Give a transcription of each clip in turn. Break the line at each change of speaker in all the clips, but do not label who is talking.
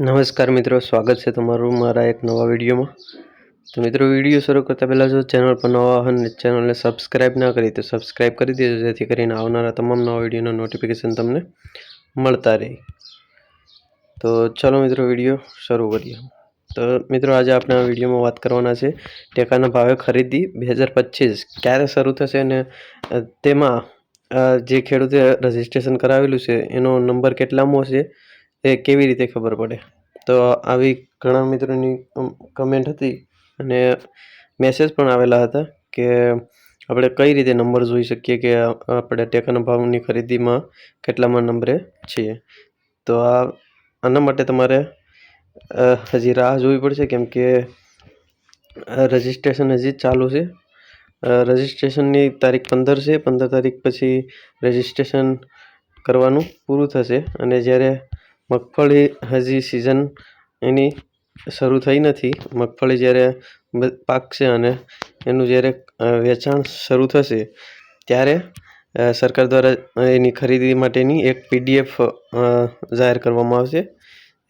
નમસ્કાર મિત્રો, સ્વાગત છે તમારું મારા એક નવા વિડીયોમાં. તો મિત્રો, વીડિયો શરૂ કરતાં પહેલાં જો ચેનલ પર નવા હોય ચેનલને સબસ્ક્રાઈબ ના કરી તો સબસ્ક્રાઈબ કરી દેજો, જેથી કરીને આવનારા તમામ નવા વિડીયોના નોટિફિકેશન તમને મળતા રહે. તો ચાલો મિત્રો, વીડિયો શરૂ કરીએ. તો મિત્રો, આજે આપણે આ વિડીયોમાં વાત કરવાના છે ટેકાના ભાવે ખરીદી બે હજાર પચીસ. ક્યારે શરૂ થશે અને તેમાં જે ખેડૂતે રજિસ્ટ્રેશન કરાવેલું છે, એનો નંબર કેટલામો છે? એ કેવી રીતે ખબર પડે? તો આવી ઘણા મિત્રોની કમેન્ટ હતી અને મેસેજ પણ આવેલા હતા કે આપણે કઈ રીતે નંબર જોઈ શકીએ કે આપણે ટેકાના ભાવની ખરીદીમાં કેટલામાં નંબરે છીએ. તો આ, આના માટે તમારે હજી રાહ જોવી પડશે કેમ કે રજિસ્ટ્રેશન હજી ચાલુ છે. રજિસ્ટ્રેશનની તારીખ પંદર છે. પંદર તારીખ પછી રજિસ્ટ્રેશન કરવાનું પૂરું થશે. અને જ્યારે મગફળી હજી સિઝન એની શરૂ થઈ નથી. મગફળી જ્યારે પાકશે અને એનું જ્યારે વેચાણ શરૂ થશે, ત્યારે સરકાર દ્વારા એની ખરીદી માટેની એક પીડીએફ જાહેર કરવામાં આવશે.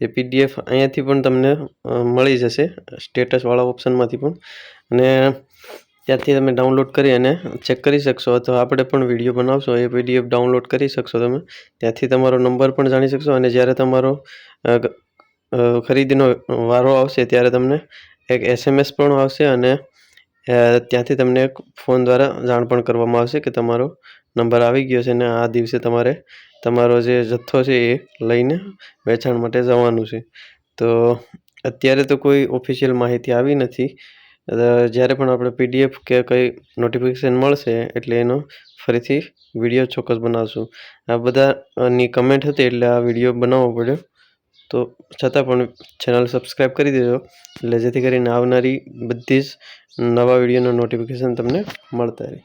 એ પીડીએફ અહીંયાથી પણ તમને મળી જશે, સ્ટેટસવાળા ઓપ્શનમાંથી પણ. અને ત્યાંથી તમે ડાઉનલોડ કરી અને ચેક કરી શકશો અથવા આપણે પણ વીડિયો બનાવશો, એ પીડીએફ ડાઉનલોડ કરી શકશો તમે. ત્યાંથી તમારો નંબર પણ જાણી શકશો અને જ્યારે તમારો ખરીદીનો વારો આવશે ત્યારે તમને એક એસએમએસ પણ આવશે અને ત્યાંથી તમને એક ફોન દ્વારા જાણ પણ કરવામાં આવશે કે તમારો નંબર આવી ગયો છે અને આ દિવસે તમારે તમારો જે જથ્થો છે એ લઈને વેચાણ માટે જવાનું છે. તો અત્યારે તો કોઈ ઓફિશિયલ માહિતી આવી નથી. જ્યારે પણ આપણે પીડીએફ કે કંઈ નોટિફિકેશન મળશે, એટલે એનો ફરીથી વીડિયો ચોક્કસ બનાવશું. આ બધાની કમેન્ટ હતી, એટલે આ વીડિયો બનાવવો પડ્યો. તો છતાં પણ ચેનલ સબસ્ક્રાઈબ કરી દેજો, એટલે જેથી કરીને આવનારી બધી જ નવા વિડીયોના નોટિફિકેશન તમને મળતા રહે.